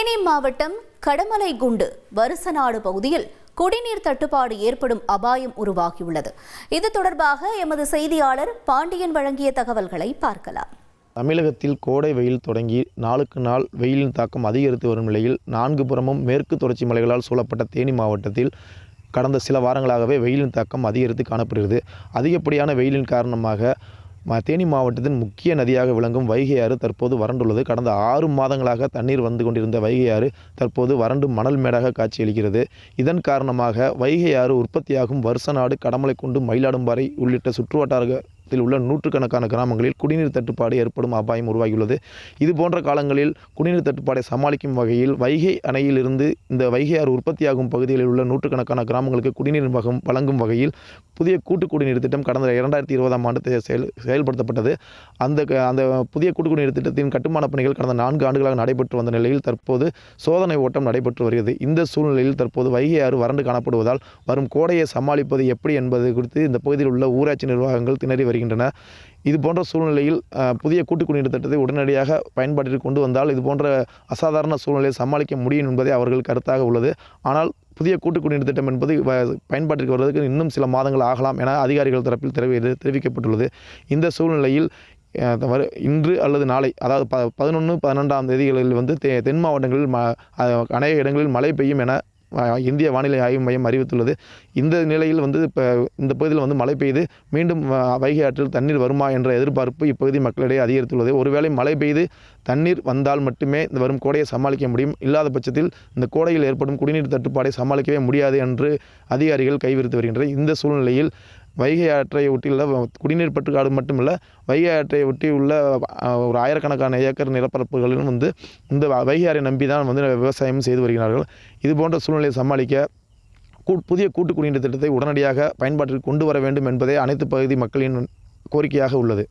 தேனி மாவட்டம் கடமலை குண்டு வருசநாடு பகுதியில் குடிநீர் தட்டுப்பாடு ஏற்படும் அபாயம் உருவாகியுள்ளது. இது தொடர்பாக எமது செய்தியாளர் பாண்டியன் வழங்கிய தகவல்களை பார்க்கலாம். தமிழகத்தில் கோடை வெயில் தொடங்கி நாளுக்கு நாள் வெயிலின் தாக்கம் அதிகரித்து வரும் நிலையில் நான்கு புறமும் மேற்கு தொடர்ச்சி மலைகளால் சூழப்பட்ட தேனி மாவட்டத்தில் கடந்த சில வாரங்களாகவே வெயிலின் தாக்கம் அதிகரித்து காணப்படுகிறது. அதிகப்படியான வெயிலின் காரணமாக தேனி மாவட்டத்தின் முக்கிய நதியாக விளங்கும் வைகை ஆறு தற்போது வறண்டுள்ளது. கடந்த ஆறு மாதங்களாக தண்ணீர் வந்து கொண்டிருந்த வைகை ஆறு தற்போது வறண்டு மணல் மேடாக காட்சியளிக்கிறது. இதன் காரணமாக வைகை ஆறு உற்பத்தியாகும் கடமலை கொண்டு மயிலாடும்பாறை உள்ளிட்ட மாவட்டத்தில் உள்ள நூற்றுக்கணக்கான கிராமங்களில் குடிநீர் தட்டுப்பாடு ஏற்படும் அபாயம் உருவாகியுள்ளது. இது போன்ற காலங்களில் குடிநீர் தட்டுப்பாடை சமாளிக்கும் வகையில் வைகை அணையிலிருந்து இந்த வைகை ஆறு உற்பத்தியாகும் பகுதிகளில் உள்ள நூற்றுக்கணக்கான கிராமங்களுக்கு குடிநீர் வகம் வழங்கும் வகையில் புதிய கூட்டு குடிநீர் திட்டம் கடந்த இரண்டாயிரத்தி இருபதாம் ஆண்டு செயல் செயல்படுத்தப்பட்டது. அந்த அந்த புதிய கூட்டு குடிநீர் திட்டத்தின் கட்டுமானப் பணிகள் கடந்த நான்கு ஆண்டுகளாக நடைபெற்று வந்த நிலையில் தற்போது சோதனை ஓட்டம் நடைபெற்று வருகிறது. இந்த சூழ்நிலையில் தற்போது வைகை ஆறு வறண்டு காணப்படுவதால் வரும் கோடையை சமாளிப்பது எப்படி என்பது குறித்து இந்த பகுதியில் உள்ள ஊராட்சி நிர்வாகங்கள் திணறி வருகின்றன இது போன்ற சூழ்நிலையில் புதிய கூட்டு திட்டத்தை உடனடியாக பயன்பாட்டிற்கு கொண்டு வந்தால் இது போன்ற அசாதாரண சூழ்நிலையை சமாளிக்க முடியும் என்பதே அவர்கள் கருத்தாக உள்ளது. ஆனால் புதிய கூட்டு திட்டம் என்பது பயன்பாட்டிற்கு வருவதற்கு இன்னும் சில மாதங்கள் ஆகலாம் என அதிகாரிகள் தரப்பில் தெரிவி தெரிவிக்கப்பட்டுள்ளது. இந்த சூழ்நிலையில் இன்று அல்லது நாளை அதாவது ப பதினொன்று பன்னெண்டாம் தேதிகளில் வந்து தென் மாவட்டங்களில் ம அநேக இடங்களில் மழை பெய்யும் என இந்திய வானிலை ஆய்வு மையம் அறிவித்துள்ளது. இந்த நிலையில் வந்து இப்போ இந்த பகுதியில் வந்து மழை பெய்து மீண்டும் வைகை ஆற்றில் தண்ணீர் வருமா என்ற எதிர்பார்ப்பு இப்பகுதி மக்களிடையே அதிகரித்துள்ளது. ஒருவேளை மழை பெய்து தண்ணீர் வந்தால் மட்டுமே இந்த வரும் கோடையை சமாளிக்க முடியும். இல்லாத பட்சத்தில் இந்த கோடையில் ஏற்படும் குடிநீர் தட்டுப்பாடை சமாளிக்கவே முடியாது என்று அதிகாரிகள் கைவிரித்து வருகின்றனர். இந்த சூழ்நிலையில் வைகை ஆற்றை ஒட்டியுள்ள குடிநீர் பட்டுக்காடு மட்டுமல்ல வைகை ஆற்றை ஒட்டியுள்ள உள்ள ஒரு ஆயிரக்கணக்கான ஏக்கர் நிலப்பரப்புகளிலும் வந்து இந்த வைகை ஆறை நம்பி தான் வந்து விவசாயம் செய்து வருகிறார்கள். இது போன்ற சூழ்நிலையை சமாளிக்க கூ- புதிய கூட்டு குடிநீர் திட்டத்தை உடனடியாக பயன்பாட்டிற்கு கொண்டு வர வேண்டும் என்பதே அனைத்து பகுதி மக்களின் கோரிக்கையாக உள்ளது.